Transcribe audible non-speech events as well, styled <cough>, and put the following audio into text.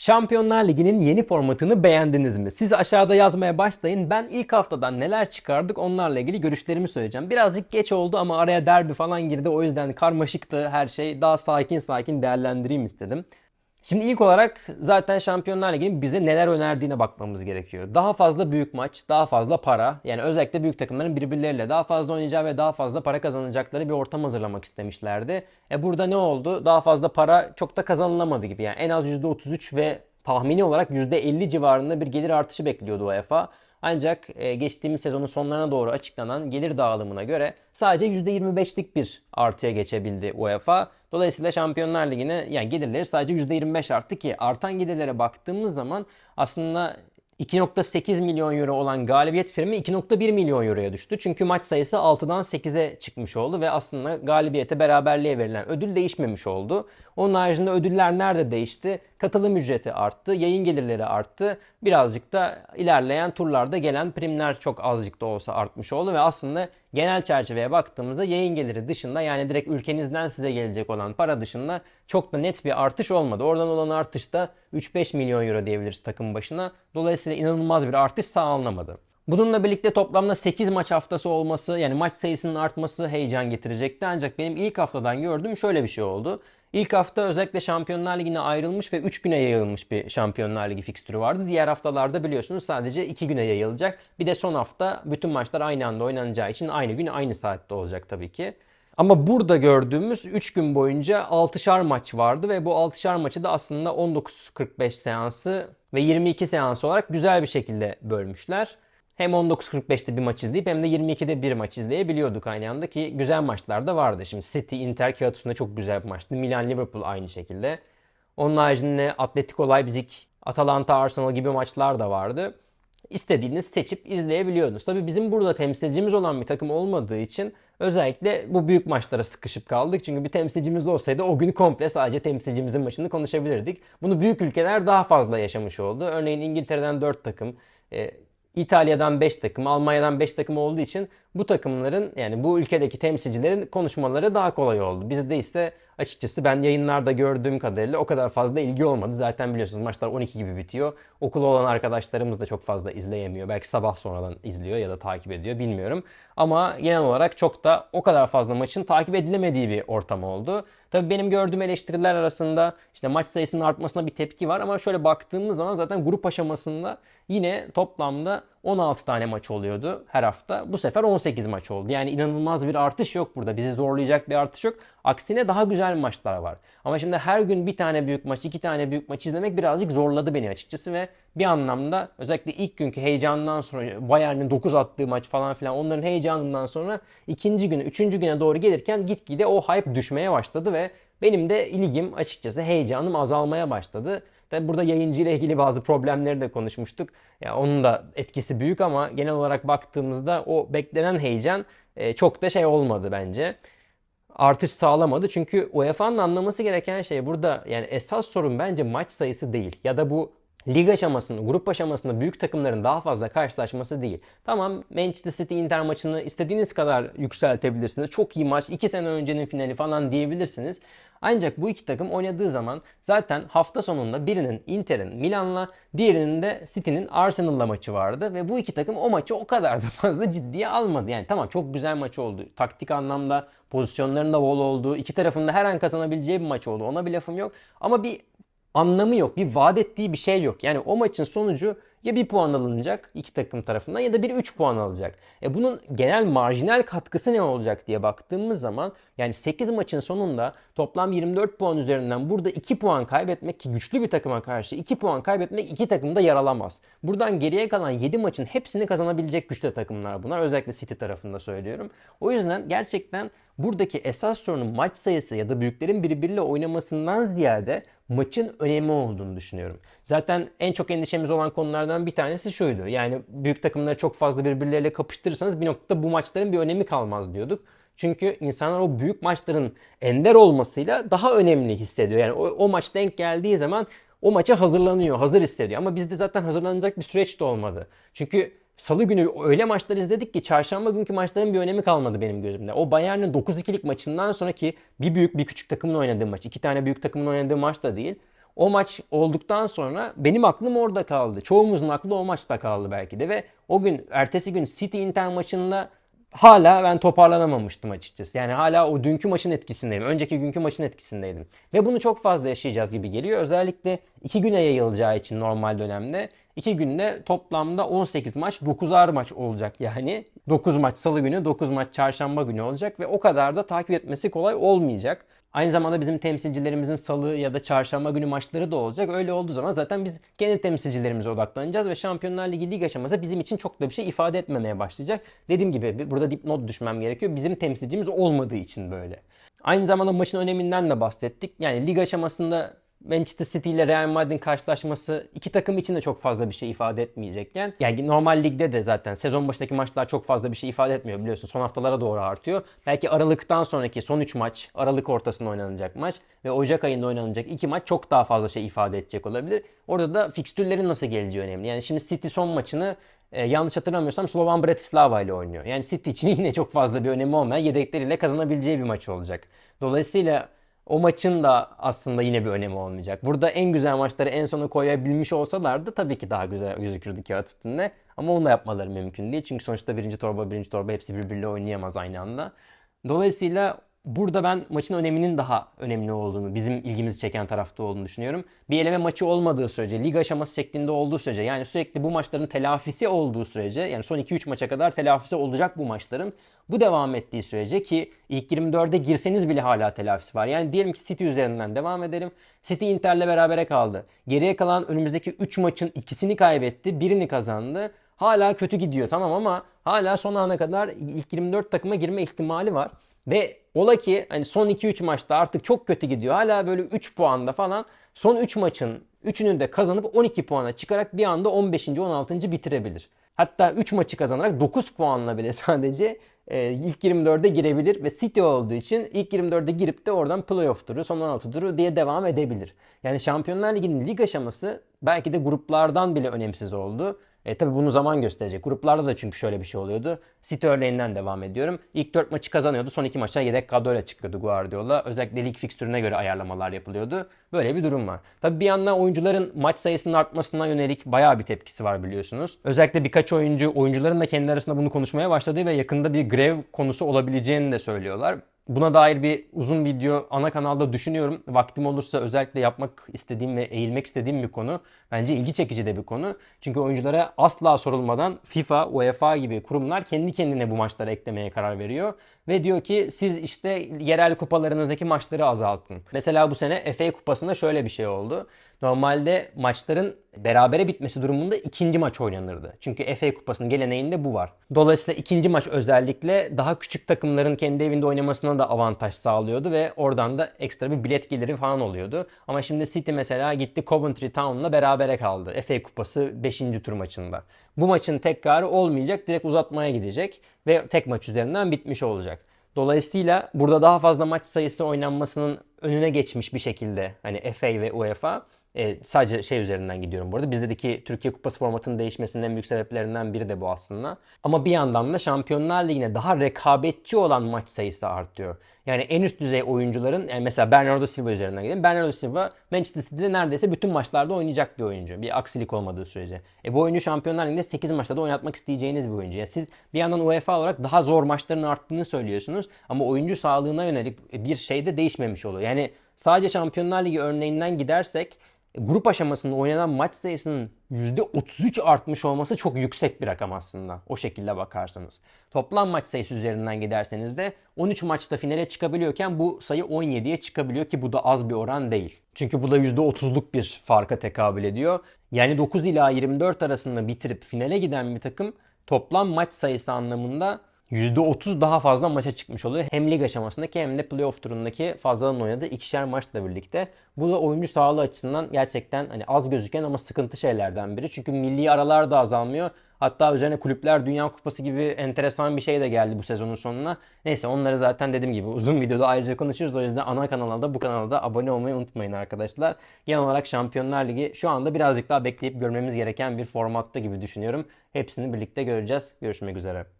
Şampiyonlar Ligi'nin yeni formatını beğendiniz mi? Siz aşağıda yazmaya başlayın. Ben ilk haftadan neler çıkardık onlarla ilgili görüşlerimi söyleyeceğim. Birazcık geç oldu ama araya derbi falan girdi. O yüzden karmaşıktı her şey. Daha sakin sakin değerlendireyim istedim. Şimdi ilk olarak zaten Şampiyonlar Ligi'nin bize neler önerdiğine bakmamız gerekiyor. Daha fazla büyük maç, daha fazla para. Yani özellikle büyük takımların birbirleriyle daha fazla oynayacağı ve daha fazla para kazanacakları bir ortam hazırlamak istemişlerdi. E burada ne oldu? Daha fazla para çok da kazanılamadı gibi. Yani en az %33 ve tahmini olarak %50 civarında bir gelir artışı bekliyordu UEFA. Ancak e, geçtiğimiz sezonun sonlarına doğru açıklanan gelir dağılımına göre sadece %25'lik bir artıya geçebildi UEFA. Dolayısıyla Şampiyonlar Ligi'ne yani gelirleri sadece %25 arttı ki artan gelirlere baktığımız zaman aslında 2.8 milyon euro olan galibiyet primi 2.1 milyon euroya düştü. Çünkü maç sayısı 6'dan 8'e çıkmış oldu ve aslında galibiyete beraberliğe verilen ödül değişmemiş oldu. Onun haricinde ödüller nerede değişti? Katılım ücreti arttı, yayın gelirleri arttı. Birazcık da ilerleyen turlarda gelen primler çok azıcık da olsa artmış oldu ve aslında genel çerçeveye baktığımızda yayın geliri dışında yani direkt ülkenizden size gelecek olan para dışında çok da net bir artış olmadı. Oradan olan artış da 3-5 milyon euro diyebiliriz takım başına. Dolayısıyla inanılmaz bir artış sağlanamadı. Bununla birlikte toplamda 8 maç haftası olması yani maç sayısının artması heyecan getirecekti. Ancak benim ilk haftadan gördüğüm şöyle bir şey oldu. İlk hafta özellikle Şampiyonlar Ligi'ne ayrılmış ve 3 güne yayılmış bir Şampiyonlar Ligi fikstürü vardı. Diğer haftalarda biliyorsunuz sadece 2 güne yayılacak. Bir de son hafta bütün maçlar aynı anda oynanacağı için aynı gün aynı saatte olacak tabii ki. Ama burada gördüğümüz 3 gün boyunca 6'şar maç vardı ve bu 6'şar maçı da aslında 19.45 seansı ve 22 seans olarak güzel bir şekilde bölmüşler. Hem 19.45'te bir maç izleyip hem de 22'de bir maç izleyebiliyorduk aynı anda ki güzel maçlar da vardı. Şimdi City, Inter kağıt üstünde çok güzel bir maçtı. Milan, Liverpool aynı şekilde. Onun haricinde Atletico Leipzig, Atalanta, Arsenal gibi maçlar da vardı. İstediğiniz seçip izleyebiliyordunuz. Tabii bizim burada temsilcimiz olan bir takım olmadığı için özellikle bu büyük maçlara sıkışıp kaldık. Çünkü bir temsilcimiz olsaydı o gün komple sadece temsilcimizin maçını konuşabilirdik. Bunu büyük ülkeler daha fazla yaşamış oldu. Örneğin İngiltere'den 4 takım, e, İtalya'dan 5 takım, Almanya'dan 5 takım olduğu için bu takımların yani bu ülkedeki temsilcilerin konuşmaları daha kolay oldu. Bizde ise açıkçası ben yayınlarda gördüğüm kadarıyla o kadar fazla ilgi olmadı. Zaten biliyorsunuz maçlar 12 gibi bitiyor. Okulu olan arkadaşlarımız da çok fazla izleyemiyor. Belki sabah sonradan izliyor ya da takip ediyor bilmiyorum. Ama genel olarak çok da o kadar fazla maçın takip edilemediği bir ortam oldu. Tabii benim gördüğüm eleştiriler arasında işte maç sayısının artmasına bir tepki var ama şöyle baktığımız zaman zaten grup aşamasında yine toplamda 16 tane maç oluyordu her hafta. Bu sefer 18 maç oldu. Yani inanılmaz bir artış yok burada. Bizi zorlayacak bir artış yok. Aksine daha güzel maçlar var. Ama şimdi her gün bir tane büyük maç, iki tane büyük maç izlemek birazcık zorladı beni açıkçası ve bir anlamda özellikle ilk günkü heyecandan sonra Bayern'in 9 attığı maç falan filan onların heyecanından sonra ikinci güne, üçüncü güne doğru gelirken gitgide o hype düşmeye başladı ve benim de ilgim açıkçası heyecanım azalmaya başladı. Tabi burada yayıncı ile ilgili bazı problemleri de konuşmuştuk. Ya yani onun da etkisi büyük ama genel olarak baktığımızda o beklenen heyecan e, çok da şey olmadı bence. Artış sağlamadı. Çünkü UEFA'nın anlaması gereken şey burada yani esas sorun bence maç sayısı değil. Ya da bu lig aşamasında, grup aşamasında büyük takımların daha fazla karşılaşması değil. Tamam Manchester City Inter maçını istediğiniz kadar yükseltebilirsiniz. Çok iyi maç, 2 sene öncenin finali falan diyebilirsiniz. Ancak bu iki takım oynadığı zaman zaten hafta sonunda birinin Inter'in Milan'la diğerinin de City'nin Arsenal'la maçı vardı ve bu iki takım o maçı o kadar da fazla ciddiye almadı. Yani tamam çok güzel maç oldu. Taktik anlamda pozisyonların da bol olduğu, iki tarafında her an kazanabileceği bir maç oldu. Ona bir lafım yok. Ama bir anlamı yok. Bir vaat ettiği bir şey yok. Yani o maçın sonucu ya bir puan alınacak iki takım tarafından ya da bir 3 puan alacak. E bunun genel marjinal katkısı ne olacak diye baktığımız zaman yani 8 maçın sonunda toplam 24 puan üzerinden burada 2 puan kaybetmek ki güçlü bir takıma karşı 2 puan kaybetmek iki takım da yaralamaz. Buradan geriye kalan 7 maçın hepsini kazanabilecek güçlü takımlar bunlar. Özellikle City tarafında söylüyorum. O yüzden gerçekten buradaki esas sorunun maç sayısı ya da büyüklerin birbiriyle oynamasından ziyade maçın önemi olduğunu düşünüyorum. Zaten en çok endişemiz olan konulardan bir tanesi şuydu. Yani büyük takımları çok fazla birbirleriyle kapıştırırsanız bir noktada bu maçların bir önemi kalmaz diyorduk. Çünkü insanlar o büyük maçların ender olmasıyla daha önemli hissediyor. Yani o, o maç denk geldiği zaman o maça hazırlanıyor, hazır hissediyor. Ama bizde zaten hazırlanacak bir süreç de olmadı. Çünkü Salı günü öyle maçlar izledik ki çarşamba günkü maçların bir önemi kalmadı benim gözümde. O Bayern'in 9-2'lik maçından sonraki bir büyük bir küçük takımın oynadığı maç. iki tane büyük takımın oynadığı maç da değil. O maç olduktan sonra benim aklım orada kaldı. Çoğumuzun aklı o maçta kaldı belki de ve o gün ertesi gün City Inter maçında hala ben toparlanamamıştım açıkçası. Yani hala o dünkü maçın etkisindeydim. Önceki günkü maçın etkisindeydim. Ve bunu çok fazla yaşayacağız gibi geliyor. Özellikle iki güne yayılacağı için normal dönemde. İki günde toplamda 18 maç, 9'ar maç olacak yani. 9 maç salı günü, 9 maç çarşamba günü olacak ve o kadar da takip etmesi kolay olmayacak. Aynı zamanda bizim temsilcilerimizin salı ya da çarşamba günü maçları da olacak. Öyle olduğu zaman zaten biz kendi temsilcilerimize odaklanacağız ve Şampiyonlar Ligi lig aşaması bizim için çok da bir şey ifade etmemeye başlayacak. Dediğim gibi burada dipnot düşmem gerekiyor. Bizim temsilcimiz olmadığı için böyle. Aynı zamanda maçın öneminden de bahsettik. Yani lig aşamasında Manchester City ile Real Madrid'in karşılaşması iki takım için de çok fazla bir şey ifade etmeyecekken yani normal ligde de zaten sezon başındaki maçlar çok fazla bir şey ifade etmiyor biliyorsun. Son haftalara doğru artıyor. Belki Aralık'tan sonraki son 3 maç, Aralık ortasında oynanacak maç ve Ocak ayında oynanacak 2 maç çok daha fazla şey ifade edecek olabilir. Orada da fikstürlerin nasıl geleceği önemli. Yani şimdi City son maçını e, yanlış hatırlamıyorsam Slovan Bratislava ile oynuyor. Yani City için <laughs> yine çok fazla bir önemi olmayan yedekleriyle kazanabileceği bir maç olacak. Dolayısıyla o maçın da aslında yine bir önemi olmayacak. Burada en güzel maçları en sona koyabilmiş olsalardı tabii ki daha güzel gözükürdü kağıt üstünde. Ama onu da yapmaları mümkün değil. Çünkü sonuçta birinci torba, birinci torba hepsi birbiriyle oynayamaz aynı anda. Dolayısıyla burada ben maçın öneminin daha önemli olduğunu, bizim ilgimizi çeken tarafta olduğunu düşünüyorum. Bir eleme maçı olmadığı sürece, lig aşaması şeklinde olduğu sürece, yani sürekli bu maçların telafisi olduğu sürece, yani son 2-3 maça kadar telafisi olacak bu maçların. Bu devam ettiği sürece ki ilk 24'e girseniz bile hala telafisi var. Yani diyelim ki City üzerinden devam edelim. City Inter'le berabere kaldı. Geriye kalan önümüzdeki 3 maçın ikisini kaybetti, birini kazandı. Hala kötü gidiyor tamam ama hala son ana kadar ilk 24 takıma girme ihtimali var. Ve ola ki hani son 2-3 maçta artık çok kötü gidiyor. Hala böyle 3 puanda falan son 3 maçın 3'ünü de kazanıp 12 puana çıkarak bir anda 15. 16. bitirebilir. Hatta 3 maçı kazanarak 9 puanla bile <laughs> sadece e, ilk 24'e girebilir ve City olduğu için ilk 24'e girip de oradan playoff turu, son 16 turu diye devam edebilir. Yani Şampiyonlar Ligi'nin lig aşaması belki de gruplardan bile önemsiz oldu. E tabi bunu zaman gösterecek. Gruplarda da çünkü şöyle bir şey oluyordu. City örneğinden devam ediyorum. İlk 4 maçı kazanıyordu. Son 2 maçta yedek kadroyla çıkıyordu Guardiola. Özellikle lig fikstürüne göre ayarlamalar yapılıyordu. Böyle bir durum var. Tabi bir yandan oyuncuların maç sayısının artmasına yönelik bayağı bir tepkisi var biliyorsunuz. Özellikle birkaç oyuncu, oyuncuların da kendi arasında bunu konuşmaya başladığı ve yakında bir grev konusu olabileceğini de söylüyorlar. Buna dair bir uzun video ana kanalda düşünüyorum. Vaktim olursa özellikle yapmak istediğim ve eğilmek istediğim bir konu. Bence ilgi çekici de bir konu. Çünkü oyunculara asla sorulmadan FIFA, UEFA gibi kurumlar kendi kendine bu maçları eklemeye karar veriyor. Ve diyor ki siz işte yerel kupalarınızdaki maçları azaltın. Mesela bu sene FA kupasında şöyle bir şey oldu. Normalde maçların berabere bitmesi durumunda ikinci maç oynanırdı. Çünkü FA Kupası'nın geleneğinde bu var. Dolayısıyla ikinci maç özellikle daha küçük takımların kendi evinde oynamasına da avantaj sağlıyordu ve oradan da ekstra bir bilet geliri falan oluyordu. Ama şimdi City mesela gitti Coventry Town'la berabere kaldı. FA Kupası 5. tur maçında. Bu maçın tekrarı olmayacak. Direkt uzatmaya gidecek ve tek maç üzerinden bitmiş olacak. Dolayısıyla burada daha fazla maç sayısı oynanmasının önüne geçmiş bir şekilde hani FA ve UEFA e, sadece şey üzerinden gidiyorum burada. Bizdeki Türkiye Kupası formatının değişmesinin en büyük sebeplerinden biri de bu aslında. Ama bir yandan da Şampiyonlar Ligi'ne daha rekabetçi olan maç sayısı artıyor. Yani en üst düzey oyuncuların yani mesela Bernardo Silva üzerinden gidelim. Bernardo Silva Manchester City'de neredeyse bütün maçlarda oynayacak bir oyuncu. Bir aksilik olmadığı sürece. E bu oyuncu Şampiyonlar Ligi'nde 8 maçta da oynatmak isteyeceğiniz bir oyuncu. Yani siz bir yandan UEFA olarak daha zor maçların arttığını söylüyorsunuz ama oyuncu sağlığına yönelik bir şey de değişmemiş oluyor. Yani sadece Şampiyonlar Ligi örneğinden gidersek grup aşamasında oynanan maç sayısının %33 artmış olması çok yüksek bir rakam aslında. O şekilde bakarsanız. Toplam maç sayısı üzerinden giderseniz de 13 maçta finale çıkabiliyorken bu sayı 17'ye çıkabiliyor ki bu da az bir oran değil. Çünkü bu da %30'luk bir farka tekabül ediyor. Yani 9 ila 24 arasında bitirip finale giden bir takım toplam maç sayısı anlamında %30 daha fazla maça çıkmış oluyor. Hem lig aşamasındaki hem de playoff turundaki fazladan oynadığı ikişer maçla birlikte. Bu da oyuncu sağlığı açısından gerçekten hani az gözüken ama sıkıntı şeylerden biri. Çünkü milli aralar da azalmıyor. Hatta üzerine kulüpler Dünya Kupası gibi enteresan bir şey de geldi bu sezonun sonuna. Neyse onları zaten dediğim gibi uzun videoda ayrıca konuşuruz. O yüzden ana kanala da bu kanala da abone olmayı unutmayın arkadaşlar. Genel olarak Şampiyonlar Ligi şu anda birazcık daha bekleyip görmemiz gereken bir formatta gibi düşünüyorum. Hepsini birlikte göreceğiz. Görüşmek üzere.